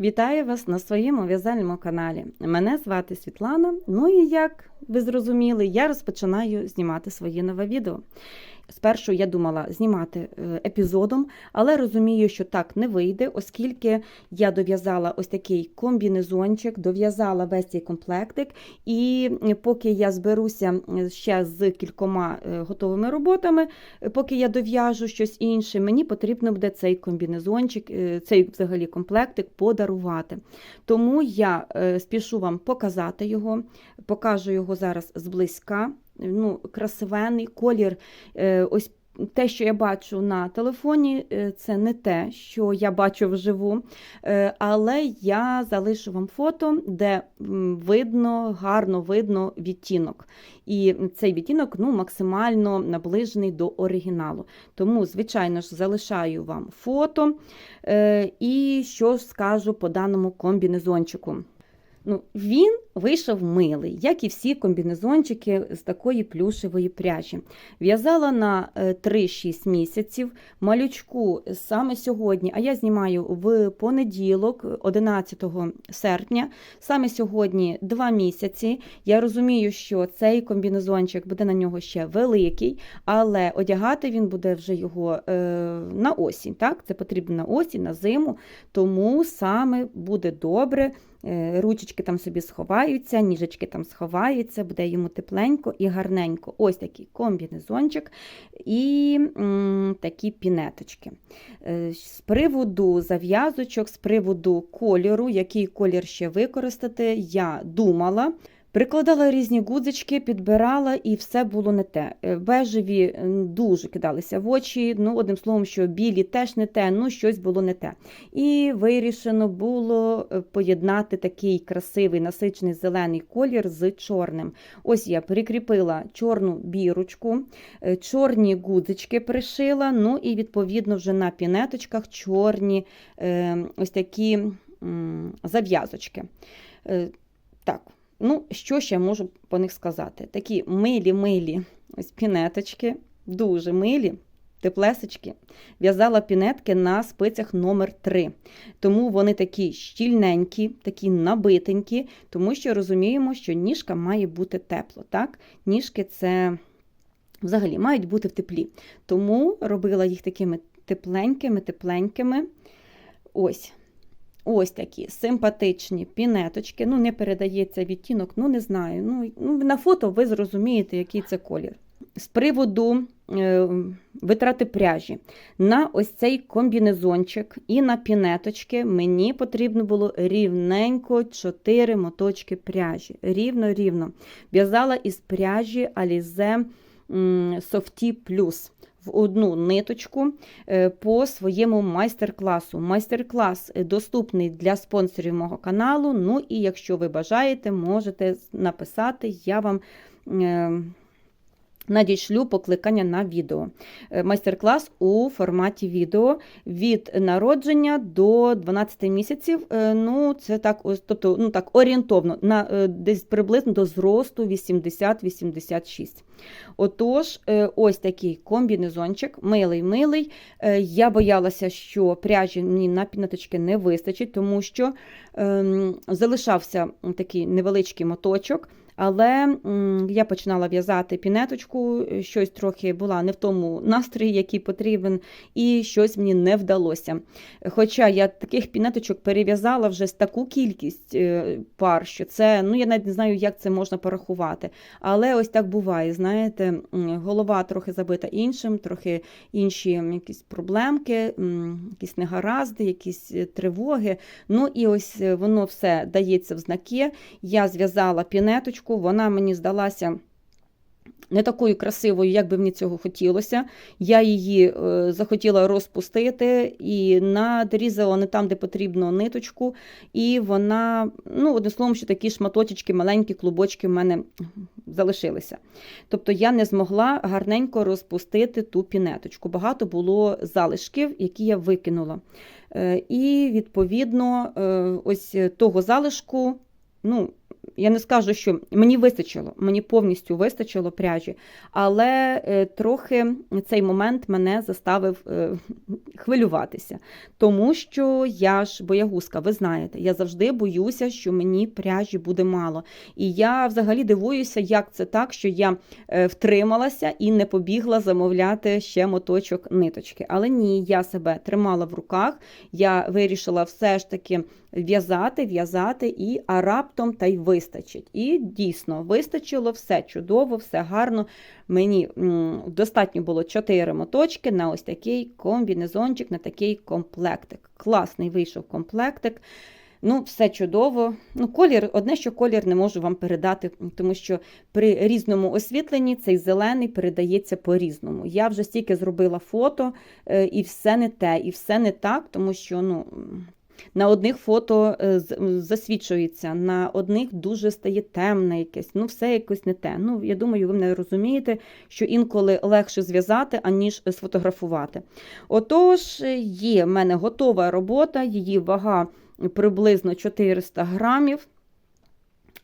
Вітаю вас на своєму в'язальному каналі. Мене звати Світлана. Ну і як ви зрозуміли, я розпочинаю знімати своє нове відео. Спершу я думала знімати е, епізодом, але розумію, що так не вийде, оскільки я дов'язала ось такий комбінезончик, дов'язала весь цей комплектик, і поки я зберуся е, ще з кількома е, готовими роботами, поки я дов'яжу щось інше, мені потрібно буде цей комбінезончик, цей взагалі комплектик подарувати. Тому я спішу вам показати його, покажу його зараз зблизька. Ну, красивенний колір. е, Ось те, що я бачу на телефоні, е, це не те, що я бачу вживу. Е, Але я залишу вам фото, де видно, гарно видно відтінок. І цей відтінок ну, максимально наближений до оригіналу. Тому, звичайно ж, залишаю вам фото і що скажу по даному комбінезончику. Ну, він вийшов милий, як і всі комбінезончики з такої плюшевої пряжі. В'язала на е, 3-6 місяців. Малючку саме сьогодні, а я знімаю в понеділок, 11 серпня. Саме сьогодні 2 місяці. Я розумію, що цей комбінезончик буде на нього ще великий, але одягати він буде вже його е, на осінь. Так? Це потрібно на осінь, на зиму, тому саме буде добре. Е, Ручечки там собі сховаються, ніжечки там сховаються, буде йому тепленько і гарненько. Ось такий комбінезончик і такі пінеточки. Е, З приводу зав'язочок, з приводу кольору, який колір ще використати, я думала. Прикладала різні гудзички, підбирала, і все було не те. Е, Бежеві дуже кидалися в очі. Ну, одним словом, що білі теж не те, ну щось було не те. І вирішено було е, поєднати такий красивий насичений зелений колір з чорним. Ось я прикріпила чорну бірочку, е, чорні гудзички пришила, ну і відповідно вже на пінеточках чорні ось такі зав'язочки. Так, Ну, що ще можу по них сказати? Такі милі-милі ось пінеточки, дуже милі, теплесечки. В'язала пінетки на спицях номер 3 Тому вони такі щільненькі, такі набитенькі, тому що розуміємо, що ніжка має бути тепло. Так? Ніжки це взагалі мають бути в теплі. Тому робила їх такими тепленькими, тепленькими. Ось. Ось такі симпатичні пінеточки. Ну, не передається відтінок, ну не знаю. Ну, ну, на фото ви зрозумієте, який це колір. З приводу е, витрати пряжі. На ось цей комбінезончик і на пінеточки мені потрібно було рівненько 4 моточки пряжі. Рівно-рівно. В'язала із пряжі Alize Softy Plus в одну ниточку е, по своєму майстер-класу. Майстер-клас е, доступний для спонсорів мого каналу. Ну і якщо ви бажаєте, можете написати, я вам. Надішлю покликання на відео. Е, Майстер-клас у форматі відео від народження до 12 місяців. Е, Ну, це так, тобто, ну так орієнтовно, на е, десь приблизно до зросту 80-86. Отож, ось такий комбінезончик, милий-милий. Я боялася, що пряжі мені на пінеточки не вистачить, тому що ем, залишався такий невеличкий моточок. Але я починала в'язати пінеточку, е, щось трохи була не в тому настрої, який потрібен, і щось мені не вдалося. Хоча я таких пінеточок перев'язала вже з таку кількість е, пар, що це, ну я навіть не знаю, як це можна порахувати. Але ось так буває, знаєте, голова трохи забита іншим, трохи інші якісь проблемки, якісь негаразди, якісь е, тривоги. Ну і ось воно все дається в знаки. Я зв'язала пінеточку, вона мені здалася. Не такою красивою, як би мені цього хотілося. Я її е, захотіла розпустити і надрізала не там, де потрібно ниточку. І вона, ну, одним словом, що такі шматочки, маленькі клубочки в мене залишилися. Тобто я не змогла гарненько розпустити ту пінеточку. Багато було залишків, які я викинула. Е, і, відповідно, е, ось того залишку ну, я не скажу, що мені вистачило, мені повністю вистачило пряжі, але е, трохи цей момент мене заставив е, хвилюватися. Тому що я ж боягузка, ви знаєте, я завжди боюся, що мені пряжі буде мало. І я взагалі дивуюся, як це так, що я е, втрималася і не побігла замовляти ще моточок ниточки. Але ні, я себе тримала в руках, я вирішила все ж таки в'язати, в'язати, і а раптом та й вистачить. І дійсно вистачило все чудово, все гарно. Мені достатньо було 4 моточки на ось такий комбінезончик, на такий комплектик. Класний вийшов комплектик. Ну, все чудово. Ну, колір, одне, що колір не можу вам передати, тому що при різному освітленні цей зелений передається по-різному. Я вже стільки зробила фото, е, і все не те, і все не так, тому що ну, на одних фото е, засвічується, на одних дуже стає темне якесь, ну все якось не те. Ну, я думаю, ви мене розумієте, що інколи легше зв'язати, аніж сфотографувати. Отож, е, є в мене готова робота, її вага приблизно 400 грамів.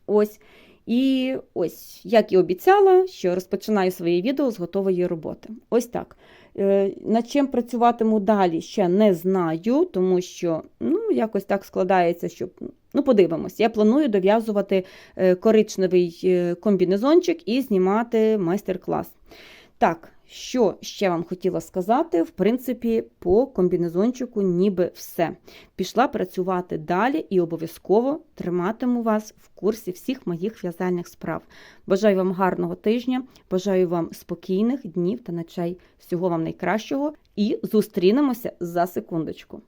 Ось. І ось, як і обіцяла, що розпочинаю своє відео з готової роботи. Ось так. Е, Над чим працюватиму далі, ще не знаю, тому що ну, якось так складається, що ну, подивимось. Я планую дов'язувати е, коричневий е, комбінезончик і знімати майстер-клас. Так, що ще вам хотіла сказати? В принципі, по комбінезончику ніби все. Пішла працювати далі і обов'язково триматиму вас в курсі всіх моїх в'язальних справ. Бажаю вам гарного тижня, бажаю вам спокійних днів та ночей. Всього вам найкращого і зустрінемося за секундочку.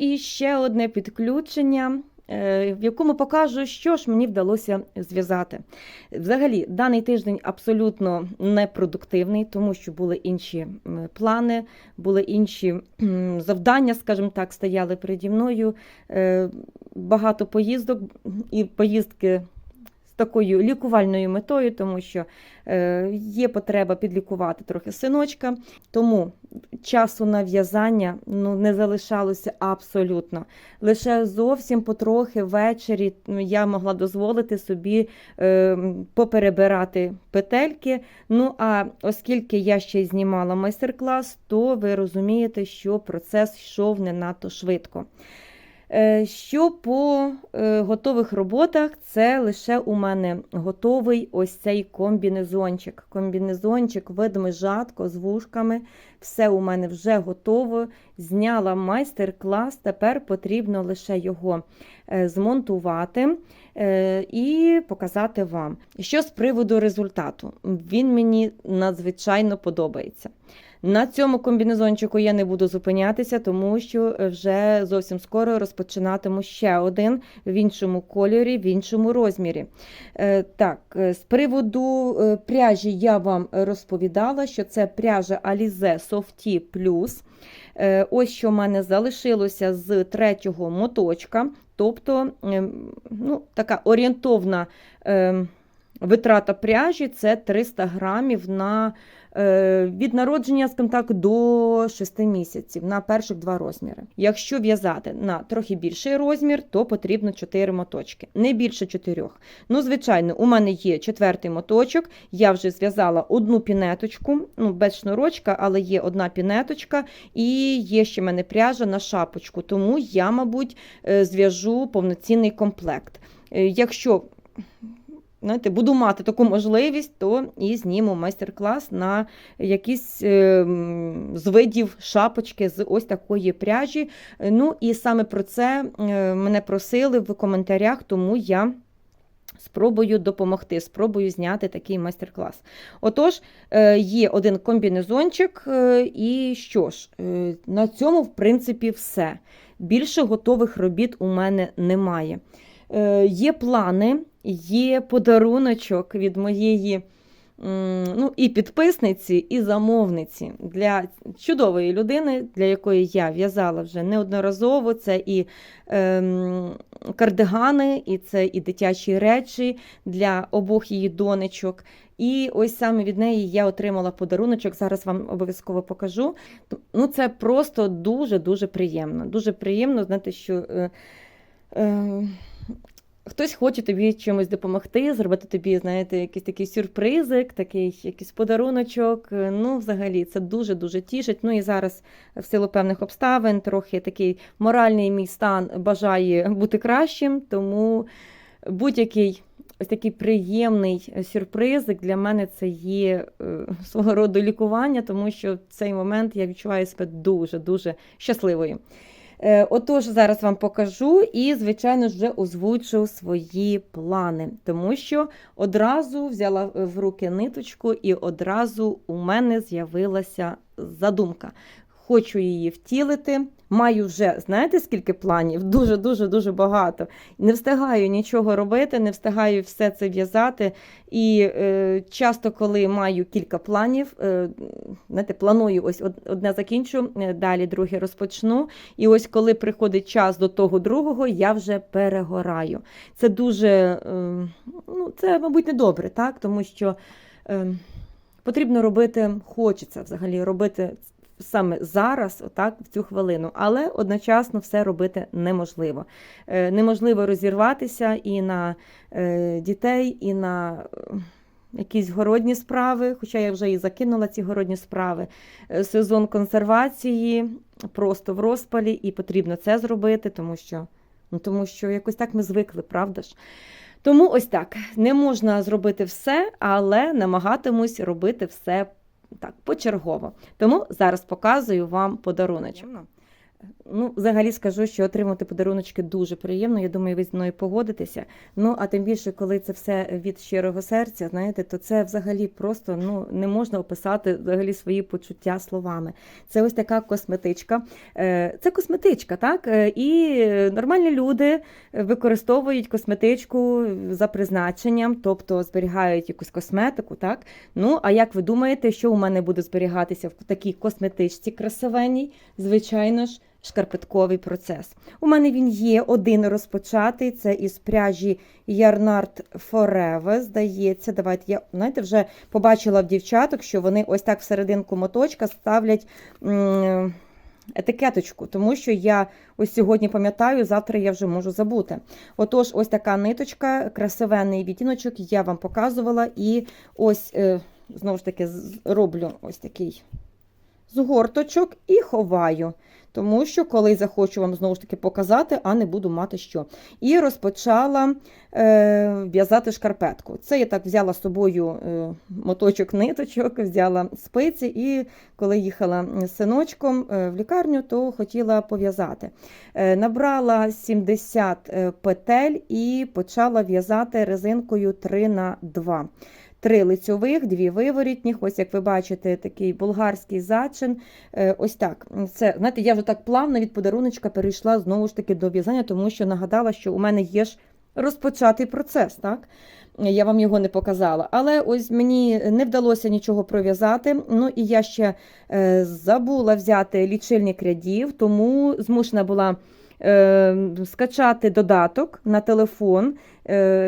І ще одне підключення, е, в якому покажу, що ж мені вдалося зв'язати. Взагалі, даний тиждень абсолютно непродуктивний, тому що були інші плани, були інші завдання, скажімо так, стояли переді мною. Е, Багато поїздок і поїздки. Такою лікувальною метою, тому що е, є потреба підлікувати трохи синочка, тому часу на в'язання ну, не залишалося абсолютно. Лише зовсім потрохи ввечері ну, я могла дозволити собі е, поперебирати петельки. Ну а оскільки я ще й знімала майстер-клас, то ви розумієте, що процес йшов не надто швидко. Е, Що по е, готових роботах, це лише у мене готовий ось цей комбінезончик. Комбінезончик ведмежатко з вушками. Все у мене вже готово. Зняла майстер-клас, тепер потрібно лише його е, змонтувати і показати вам. Що з приводу результату? Він мені надзвичайно подобається. На цьому комбінезончику я не буду зупинятися, тому що вже зовсім скоро розпочинатиму ще один в іншому кольорі, в іншому розмірі. Е, Так, е, з приводу е, пряжі я вам розповідала, що це пряжа Alize Softy Plus. Е, Ось що в мене залишилося з третього моточка, тобто ем, ну, така орієнтовна ем, витрата пряжі це 300 грамів на е, від народження, скажімо так, до 6 місяців на перших два розміри. Якщо в'язати на трохи більший розмір, то потрібно 4 моточки, не більше 4. Ну, звичайно, у мене є четвертий моточок. Я вже зв'язала одну пінеточку, ну без шнурочка, але є одна пінеточка, і є ще в мене пряжа на шапочку. Тому я, мабуть, е, зв'яжу повноцінний комплект. Е, Якщо знаєте, буду мати таку можливість, то і зніму майстер-клас на якісь е, з видів шапочки з ось такої пряжі. Ну і саме про це е, мене просили в коментарях, тому я Спробую допомогти, спробую зняти такий майстер-клас. Отож, е, є один комбінезончик, е, і що ж, на цьому, в принципі, все. Більше готових робіт у мене немає. Е, Є плани, є подаруночок від моєї ну, і підписниці, і замовниці для чудової людини, для якої я в'язала вже неодноразово. Це і ем, кардигани, і це і дитячі речі для обох її донечок. І ось саме від неї я отримала подаруночок. Зараз вам обов'язково покажу. Ну, це просто дуже-дуже приємно. Дуже приємно знати, що. Е, е, Хтось хоче тобі чимось допомогти, зробити тобі, знаєте, якийсь такий сюрпризик, такий якийсь подаруночок. Ну, взагалі, це дуже-дуже тішить. Ну і зараз, в силу певних обставин, трохи такий моральний мій стан бажає бути кращим, тому будь-який ось такий приємний сюрпризик для мене це є е, свого роду лікування, тому що в цей момент я відчуваю себе дуже-дуже щасливою. Е, Отож, зараз вам покажу і, звичайно, вже озвучу свої плани, тому що одразу взяла в руки ниточку, і одразу у мене з'явилася задумка. Хочу її втілити. Маю вже, знаєте, скільки планів? Дуже, дуже, дуже багато. Не встигаю нічого робити, не встигаю все це в'язати. І е, часто, коли маю кілька планів, е, знаєте, планую ось одне закінчу, е, далі друге розпочну. І ось коли приходить час до того другого, я вже перегораю. Це дуже, е, ну, це, мабуть, не добре, так? Тому що е, потрібно робити, хочеться взагалі робити саме зараз, отак, в цю хвилину, але одночасно все робити неможливо. Е, Неможливо розірватися і на е, дітей, і на. е, Якісь городні справи, хоча я вже і закинула ці городні справи. Сезон консервації просто в розпалі, і потрібно це зробити, тому що, ну, тому що якось так ми звикли, правда ж? Тому ось так, не можна зробити все, але намагатимусь робити все так, почергово. Тому зараз показую вам подаруночок. Ну, взагалі скажу, що отримати подаруночки дуже приємно. Я думаю, ви зі мною погодитеся. Ну, а тим більше, коли це все від щирого серця, знаєте, то це взагалі просто ну не можна описати взагалі свої почуття словами. Це ось така косметичка. Е, Це косметичка, так? Е, І нормальні люди використовують косметичку за призначенням, тобто зберігають якусь косметику, так? Ну, а як ви думаєте, що у мене буде зберігатися в такій косметичці красивенній? Звичайно ж. Шкарпетковий процес. У мене він є один розпочатий. Це із пряжі Ярнард Forever, здається. Давайте я знаєте, вже побачила в дівчаток, що вони ось так всерединку моточка ставлять етикеточку, тому що я ось сьогодні пам'ятаю, завтра я вже можу забути. Отож, ось така ниточка, красивенний відтіночок, я вам показувала. І ось, е, знову ж таки, роблю ось такий згорточок і ховаю. Тому що, коли захочу вам знову ж таки показати, а не буду мати що. І розпочала е, в'язати шкарпетку. Це я так взяла з собою е, моточок ниточок, взяла спиці, і коли їхала з синочком е, в лікарню, то хотіла пов'язати. Е, набрала 70 е, петель і почала в'язати резинкою 3 на 2 Три лицьових, дві виворітніх. Ось як ви бачите, такий болгарський зачин. Е, Ось так. Це, знаєте, я вже так плавно від подаруночка перейшла знову ж таки до в'язання, тому що нагадала, що у мене є ж розпочатий процес, так? Я вам його не показала. Але ось мені не вдалося нічого пров'язати. Ну і я ще е, забула взяти лічильник рядів, тому змушена була е, скачати додаток на телефон,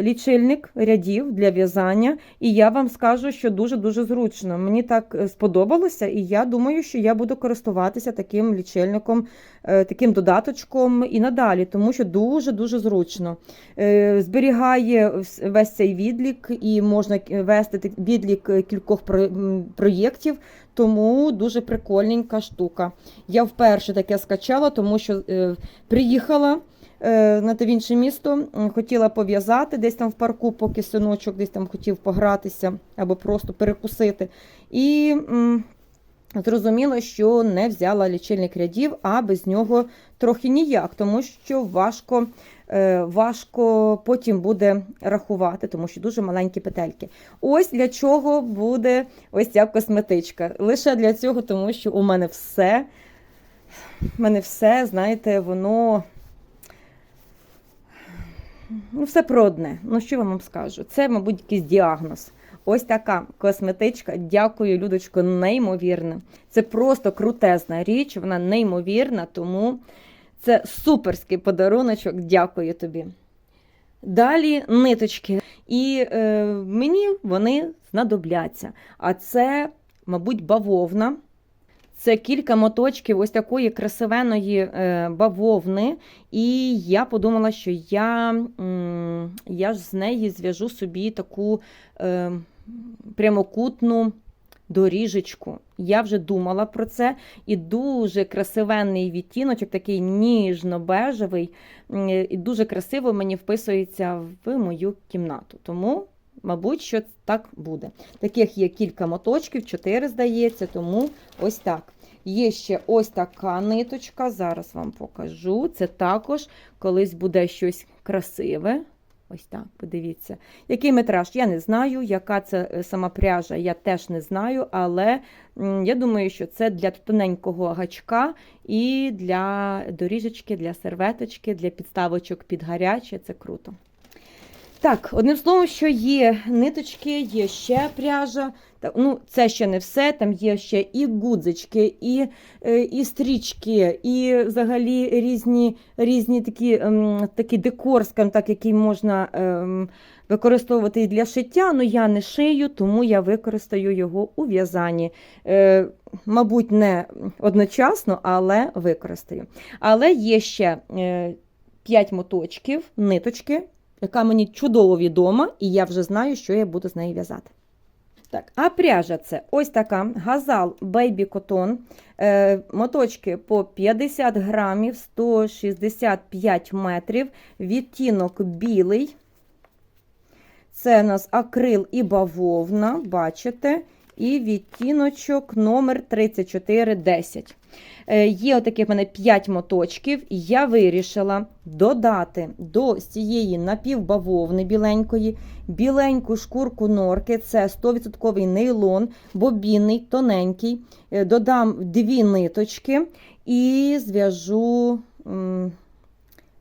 лічильник рядів для в'язання. І я вам скажу, що дуже-дуже зручно. Мені так е, сподобалося, і я думаю, що я буду користуватися таким лічильником, е, таким додаточком і надалі, тому що дуже-дуже зручно. Е, Зберігає весь цей відлік, і можна вести відлік е, кількох проєктів, тому дуже прикольненька штука. Я вперше таке скачала, тому що е, приїхала е, на те в інше місто, хотіла пов'язати десь там в парку, поки синочок десь там хотів погратися або просто перекусити. І зрозуміло, що не взяла лічильник рядів, а без нього трохи ніяк, тому що важко е, важко потім буде рахувати, тому що дуже маленькі петельки. Ось для чого буде ось ця косметичка. Лише для цього, тому що у мене все, у мене все, знаєте, воно. Ну, все про одне. Ну, що я вам скажу? Це, мабуть, якийсь діагноз. Ось така косметичка. Дякую, Людочко, неймовірно. Це просто крутезна річ, вона неймовірна, тому це суперський подаруночок. Дякую тобі. Далі ниточки. І е, мені вони знадобляться. А це, мабуть, бавовна. Це кілька моточків ось такої красивеної е, бавовни. І я подумала, що я, я з неї зв'яжу собі таку е, прямокутну доріжечку. Я вже думала про це. І дуже красивенний відтіночок, такий ніжно-бежевий, і дуже красиво мені вписується в мою кімнату. Тому. Мабуть, що так буде. Таких є кілька моточків, чотири, здається, тому ось так. Є ще ось така ниточка, зараз вам покажу. Це також колись буде щось красиве. Ось так, подивіться. Який метраж, я не знаю, яка це е, сама пряжа, я теж не знаю, але я думаю, що це для тоненького гачка і для доріжечки, для серветочки, для підставочок під гаряче. Це круто. Так, одним словом, що є ниточки, є ще пряжа. Ну, Це ще не все. Там є ще і гудзички, і е, і стрічки, і взагалі різні різні такі, ем, такий декор, скажімо так, який можна ем, використовувати для шиття. Ну, я не шию, тому я використаю його у в'язанні. Е, Мабуть, не одночасно, але використаю. Але є ще е, 5 моточків, ниточки яка мені чудово відома, і я вже знаю, що я буду з нею в'язати. Так, А пряжа це ось така газал Baby Cotton. Е, моточки по 50 грамів, 165 метрів, відтінок білий. Це у нас акрил і бавовна, бачите, і відтіночок номер 3410. Е, Є отаких в мене 5 моточків, я вирішила додати до цієї напівбавовни біленької, біленьку шкурку норки, це 100% нейлон, бобінний, тоненький. Е, Додам дві ниточки і зв'яжу.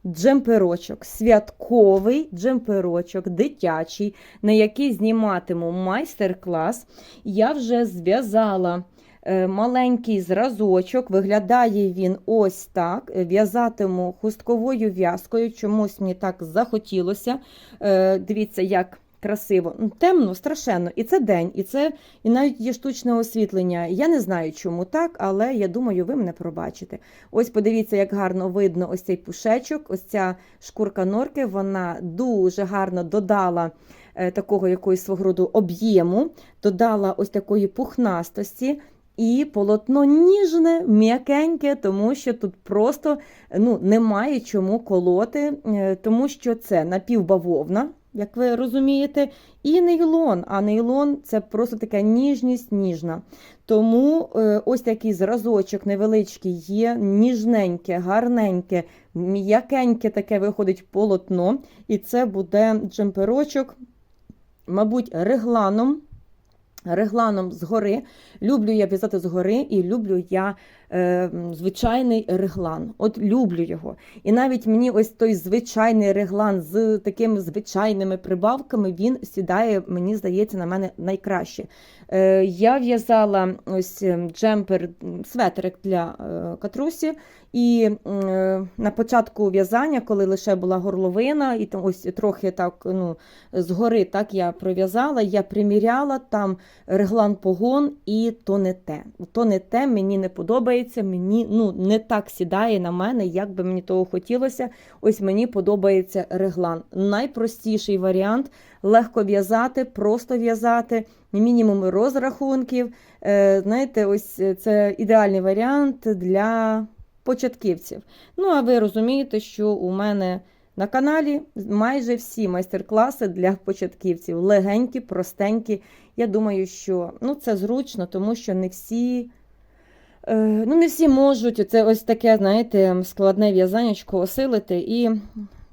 Джемперочок, святковий джемперочок, дитячий, на який зніматиму майстер-клас. Я вже зв'язала е, маленький зразочок, виглядає він ось так. В'язатиму хустковою в'язкою, чомусь мені так захотілося. Е, Дивіться, як красиво. Темно, страшенно. І це день, і це і навіть є штучне освітлення. Я не знаю, чому так, але я думаю, ви мене пробачите. Ось подивіться, як гарно видно ось цей пушечок, ось ця шкурка норки, вона дуже гарно додала е, такого якоїсь свого роду об'єму, додала ось такої пухнастості. І полотно ніжне, м'якеньке, тому що тут просто ну, немає чому колоти, е, тому що це напівбавовна, як ви розумієте, і нейлон. А нейлон це просто така ніжність ніжна. Тому е, ось такий зразочок невеличкий є, ніжненьке, гарненьке, м'якеньке таке виходить полотно. І це буде джемперочок, мабуть, регланом. Регланом згори. Люблю я в'язати згори і люблю я е, звичайний реглан. От люблю його. І навіть мені ось той звичайний реглан з такими звичайними прибавками, він сідає, мені здається, на мене найкраще. Е, я в'язала ось ем, джемпер, м, светрик для е, катрусі. І е, на початку в'язання, коли лише була горловина, і там ось трохи так ну, згори так я пров'язала, я приміряла там реглан погон, і то не те. То не те, мені не подобається, мені ну, не так сідає на мене, як би мені того хотілося. Ось мені подобається реглан. Найпростіший варіант легко в'язати, просто в'язати, мінімум розрахунків. Е, Знаєте, ось це ідеальний варіант для початківців. Ну, а ви розумієте, що у мене на каналі майже всі майстер-класи для початківців. Легенькі, простенькі. Я думаю, що ну, це зручно, тому що не всі. е, Ну, не всі можуть це ось таке, знаєте, складне в'язаннячко осилити. І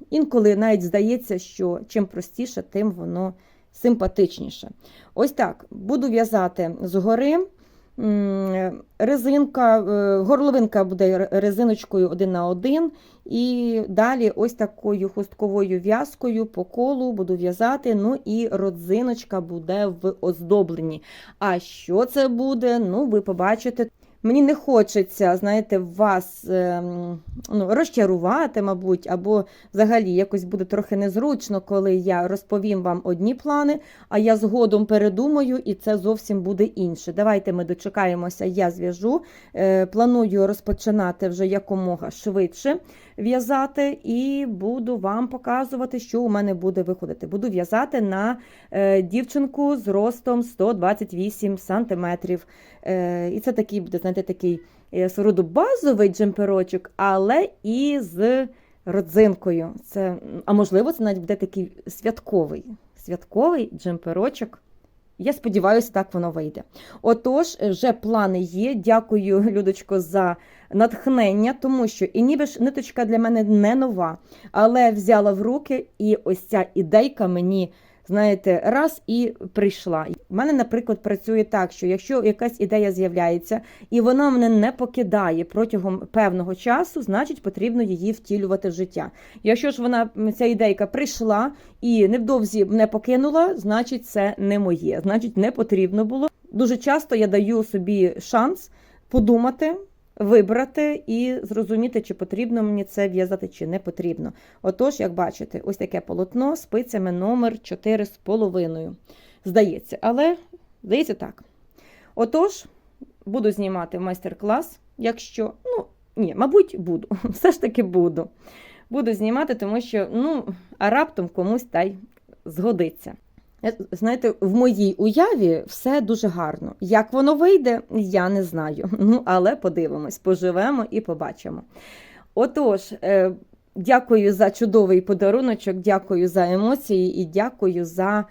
інколи навіть здається, що чим простіше, тим воно симпатичніше. Ось так, буду в'язати згори. Резинка, е, горловинка буде резиночкою один на один, і далі ось такою хустковою в'язкою по колу буду в'язати. Ну і родзиночка буде в оздобленні. А що це буде? Ну, ви побачите. Мені не хочеться, знаєте, вас ем, ну, розчарувати, мабуть, або взагалі якось буде трохи незручно, коли я розповім вам одні плани, а я згодом передумаю, і це зовсім буде інше. Давайте ми дочекаємося, я зв'яжу. Е, планую розпочинати вже якомога швидше в'язати, і буду вам показувати, що у мене буде виходити. Буду в'язати на е, дівчинку з ростом 128 сантиметрів. Е, і це такий буде, знаєте, такий е, роду базовий джемперочок, але і з родзинкою. Це, а можливо, це навіть буде такий святковий, святковий джемперочок. Я сподіваюся, так воно вийде. Отож, вже плани є. Дякую, Людочко, за натхнення, тому що і ніби ж ниточка для мене не нова, але взяла в руки, і ось ця ідейка мені, знаєте, раз і прийшла. У мене, наприклад, працює так, що якщо якась ідея з'являється і вона мене не покидає протягом певного часу, значить потрібно її втілювати в життя. Якщо ж вона ця ідейка прийшла і невдовзі мене покинула, значить це не моє, значить не потрібно було. Дуже часто я даю собі шанс подумати. Вибрати і зрозуміти, чи потрібно мені це в'язати, чи не потрібно. Отож, як бачите, ось таке полотно з спицями номер 4,5. Здається, але здається так. Отож, буду знімати майстер-клас, якщо, ну, ні, мабуть, буду. Все ж таки буду. Буду знімати, тому що, ну, а раптом комусь та й згодиться. Знаєте, в моїй уяві все дуже гарно. Як воно вийде, я не знаю. Ну, але подивимось, поживемо і побачимо. Отож, е, дякую за чудовий подаруночок, дякую за емоції і дякую за,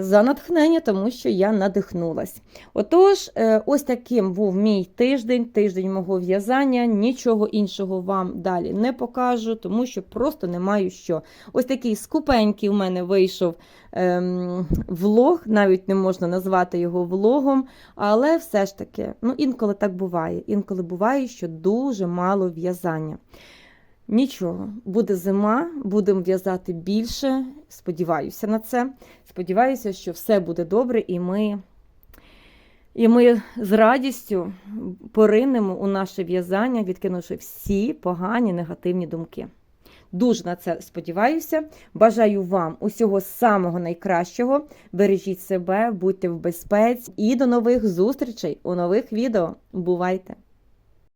за натхнення, тому що я надихнулась. Отож, е, ось таким був мій тиждень, тиждень мого в'язання. Нічого іншого вам далі не покажу, тому що просто не маю що. Ось такий скупенький у мене вийшов ем, влог, навіть не можна назвати його влогом, але все ж таки, ну інколи так буває. Інколи буває, що дуже мало в'язання. Нічого, буде зима, будемо в'язати більше. Сподіваюся на це. Сподіваюся, що все буде добре, і ми, і ми з радістю поринемо у наше в'язання, відкинувши всі погані негативні думки. Дуже на це сподіваюся. Бажаю вам усього самого найкращого. Бережіть себе, будьте в безпеці і до нових зустрічей у нових відео. Бувайте!